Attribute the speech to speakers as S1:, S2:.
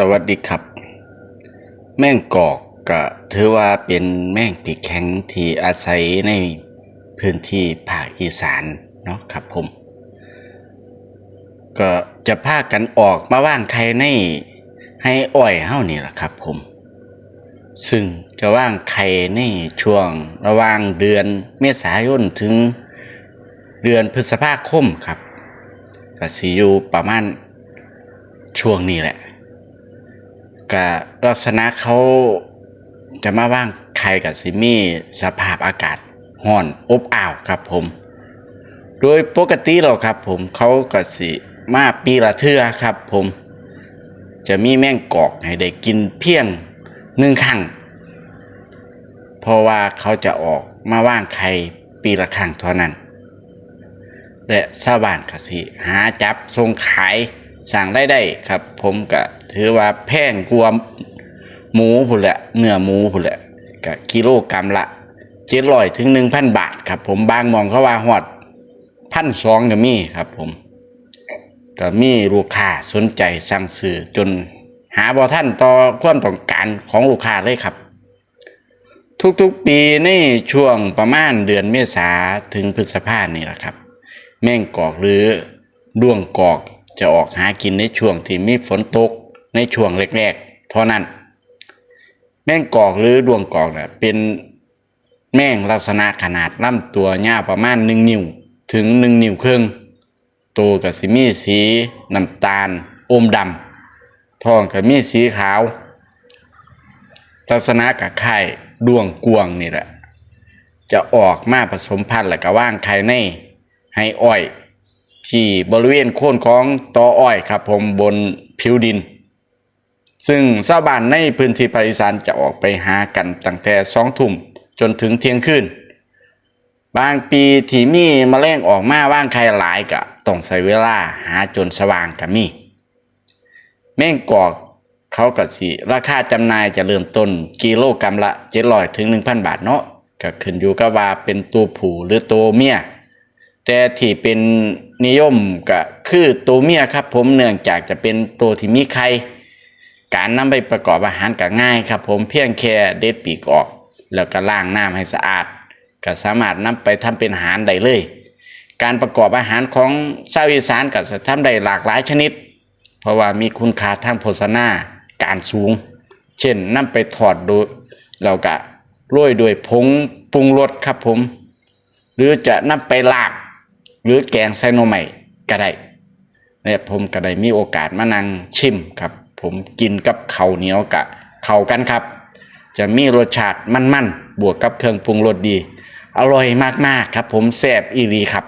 S1: สวัสดีครับ แม่งกอกก็ถือว่าเป็นแม่งปีกแข็งที่อาศัยในพื้นที่ภาคอีสานเนาะครับผม ก็จะพากันออกมาว่างไข่ในให้อ้อยเฮ้านี่แหละครับผม ซึ่งจะว่างไข่ในช่วงระหว่างเดือนเมษายนถึงเดือนพฤษภาคมครับก็สิอยู่ประมาณช่วงนี้แหละ ก็ลักษณะเขาจะมาว่างไข่กับซิมี่สภาพอากาศห้อนอบอ้าวครับผม โดยปกติเราครับผมเขาก็สิมาปีละเทื่อครับผม จะมีแมงกอกให้ได้กินเพียงหนึ่งครั้งเพราะว่าเขาจะออกมาว่างไข่ปีละครั้งเท่านั้น และชาวบ้านก็สิหาจับส่งขาย สั่งได้ได้ครับ ผมก็ถือว่าแพงกว่าหมูพุ่นแหละเนื้อหมูพุ่นแหละก็กิโลกรัมละเจ็ดร้อยถึงหนึ่งพันบาทครับ ผมบางมองเขาว่าหอดพันสองก็มีครับผมก็มีลูกค้าสนใจสั่งซื้อจนหาบ่ท่านต่อความต้องการของลูกค้าเลยครับ ทุกๆปีในช่วงประมาณเดือนเมษาถึงพฤษภาเนี่แหละครับ แม่งกอกหรือด้วงกอก จะออกหากินในช่วงที่มีฝนตกในช่วงแรกๆเท่านั้น แมงกอกหรือดวงกอกเนี่ยเป็นแมงลักษณะขนาดลำตัวยาวประมาณหนึ่งนิ้ว ถึงหนึ่งนิ้วครึ่งตัวกับสิมีสีน้ำตาล อมดำท้องกับมีสีขาว ลักษณะกับไข่ดวงกวงนี่แหละ จะออกมาผสมพันธุ์แล้วก็ว่างไข่ในให้อ้อย ที่บริเวณโค่นของตออ้อยครับผมบนผิวดิน ซึ่งชาวบ้านในพื้นที่ภาคอีสานจะออกไปหากันตั้งแต่สองทุ่มจนถึงเที่ยงคืนบางปีที่มีมแมลงออกมาว่างไข่หลายก็ต้องใช้เวลาหาจนสว่างก็มี แม่งกอกเขาก็สิราคาจำหน่ายจะเริ่มต้นกิโลกรัมละ700ถึง1,000บาทเนาะก็ขึ้นอยู่กับว่าเป็นตัวผู้หรือตัวเมีย แต่ที่เป็น นิยมก็คือตัวเมียครับ ผมเนื่องจากจะเป็นตัวที่มีไข่การนำไปประกอบอาหารก็ง่ายครับ ผมเพียงแค่เด็ดปีกออก แล้วก็ล้างน้ำให้สะอาด ก็สามารถนำไปทำเป็นอาหารได้เลย การประกอบอาหารของชาวอีสานก็จะทำได้หลากหลายชนิด เพราะว่ามีคุณค่าทางโภชนาการสูง เช่นนำไปทอดดยเราก็โรยด้วยผงปรุงรสครับผม หรือจะนำไปลาบ หรือแกงไซโนใหม่ก็ได้เนี่ยผมก็ได้มีโอกาสมานั่งชิมครับ ผมกินกับข้าวเหนียวกะเข้ากันครับ จะมีรสชาติมันๆบวกกับเครื่องปรุงรสดี อร่อยมากๆครับ ผมแซ่บอีรีครับ